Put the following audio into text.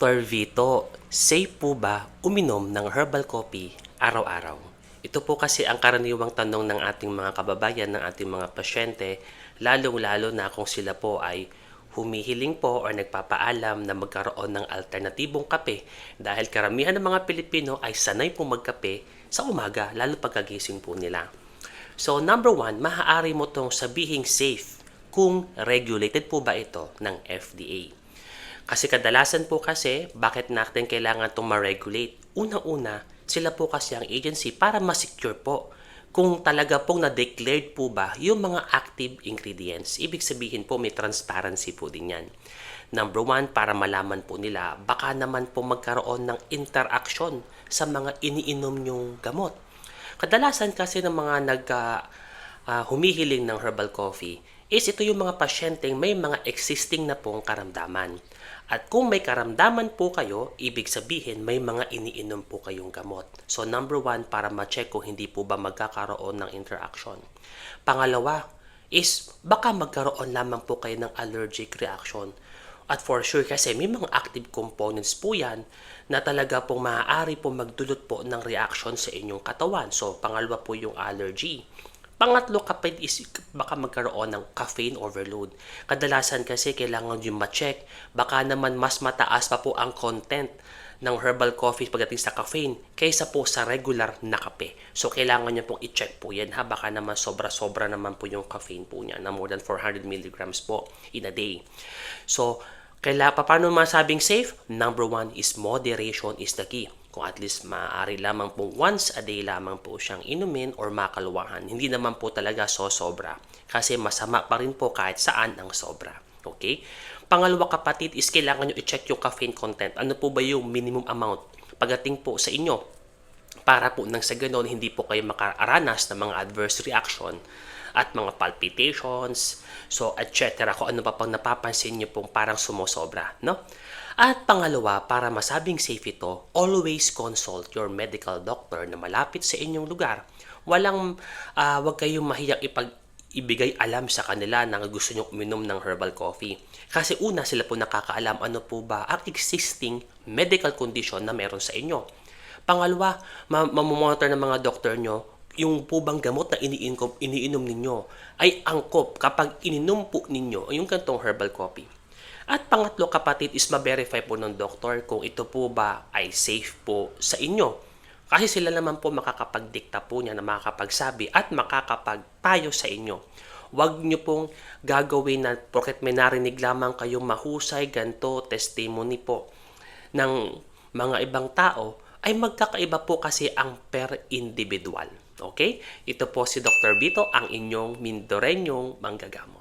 Dr. Vito, safe po ba uminom ng herbal coffee araw-araw? Ito po kasi ang karaniwang tanong ng ating mga kababayan, ng ating mga pasyente, lalong-lalo na kung sila po ay humihiling po or nagpapaalam na magkaroon ng alternatibong kape dahil karamihan ng mga Pilipino ay sanay po magkape sa umaga, lalo pagkagising po nila. So number one, maaari mo tong sabihing safe kung regulated po ba ito ng FDA. Kasi kadalasan po kasi, bakit natin kailangan itong ma-regulate? Una-una, sila po kasi ang agency para ma-secure po kung talaga pong na-declared po ba yung mga active ingredients. Ibig sabihin po may transparency po din yan. Number one, para malaman po nila, baka naman po magkaroon ng interaction sa mga iniinom nyong gamot. Kadalasan kasi ng mga nag ah, ah, humihiling ng herbal coffee is ito yung mga pasyenteng may mga existing na pong karamdaman. At kung may karamdaman po kayo, ibig sabihin may mga iniinom po kayong gamot. So number one, para ma-check kung hindi po ba magkakaroon ng interaction. Pangalawa is baka magkaroon lamang po kayo ng allergic reaction. At for sure kasi may mga active components po yan na talaga pong maaari po magdulot po ng reaction sa inyong katawan. So pangalawa po yung allergy. Pangatlo kapag is baka magkaroon ng caffeine overload. Kadalasan kasi kailangan yung ma-check. Baka naman mas mataas pa po ang content ng herbal coffee pagdating sa caffeine kaysa po sa regular na kape. So, kailangan nyo pong i-check po yan ha. Baka naman sobra-sobra naman po yung caffeine po niya na more than 400 milligrams po in a day. So, kaila, paano masabing safe? Number one is moderation is the key. Kung at least maaari lamang po once a day lamang po siyang inumin or makaluwahan. Hindi naman po talaga so sobra. Kasi masama pa rin po kahit saan ang sobra. Okay? Pangalawa kapatid is kailangan nyo i-check yung caffeine content. Ano po ba yung minimum amount pagdating po sa inyo? Para po nang sa ganon, hindi po kayo makaranas ng mga adverse reaction at mga palpitations, so etc. Kung ano pa pang napapansin nyo pong parang sumosobra, no? At pangalawa, para masabing safe ito, always consult your medical doctor na malapit sa inyong lugar. Walang, ah, wag kayong mahiyang ipag ibigay alam sa kanila na gusto nyo uminom ng herbal coffee. Kasi una, sila po nakakaalam ano po ba ang existing medical condition na meron sa inyo. Pangalawa, ma- mamomonitor ng mga doktor nyo yung po bang gamot na iniinom, iniinom ninyo ay angkop kapag ininom po ninyo yung gantong herbal coffee. At pangatlo kapatid is ma-verify po ng doktor kung ito po ba ay safe po sa inyo. Kasi sila naman po makakapagdikta po niya na makakapagsabi at makakapagpayo sa inyo. Huwag niyo pong gagawin na porket may narinig lamang kayong mahusay, ganto, testimony po ng mga ibang tao ay magkakaiba po kasi ang per individual. Okay? Ito po si Dr. Vito, ang inyong Mindorenyong manggagamo.